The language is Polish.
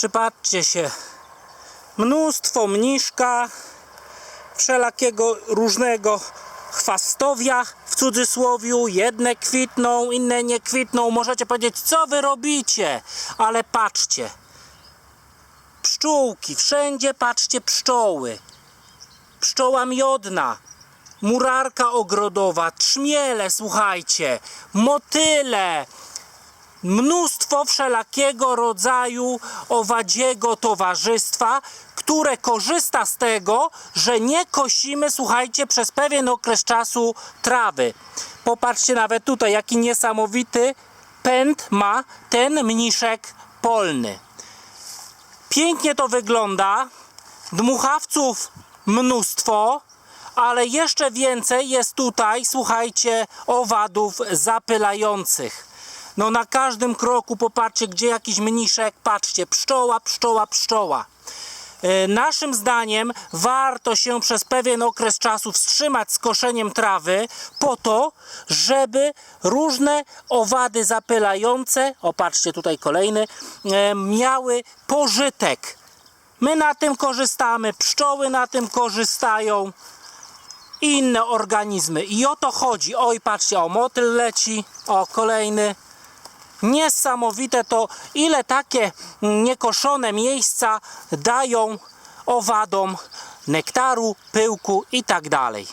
Przypatrzcie się. Mnóstwo mniszka, wszelakiego różnego chwastowia w cudzysłowiu. Jedne kwitną, inne nie kwitną. Możecie powiedzieć, co wy robicie? Ale patrzcie. Pszczółki, wszędzie patrzcie pszczoły. Pszczoła miodna, murarka ogrodowa, trzmiele, słuchajcie, motyle, mnóstwo wszelakiego rodzaju owadziego towarzystwa, które korzysta z tego, że nie kosimy, słuchajcie, przez pewien okres czasu trawy. Popatrzcie nawet tutaj, jaki niesamowity pęd ma ten mniszek polny. Pięknie to wygląda. Dmuchawców mnóstwo, ale jeszcze więcej jest tutaj, słuchajcie, owadów zapylających. No na każdym kroku popatrzcie, gdzie jakiś mniszek, patrzcie, pszczoła, pszczoła, pszczoła. E, Naszym zdaniem warto się przez pewien okres czasu wstrzymać z koszeniem trawy po to, żeby różne owady zapylające, o patrzcie tutaj kolejny, e, miały pożytek. My na tym korzystamy, pszczoły na tym korzystają i inne organizmy. I o to chodzi. Oj, patrzcie, o motyl leci, o kolejny. Niesamowite to, ile takie niekoszone miejsca dają owadom nektaru, pyłku i tak dalej.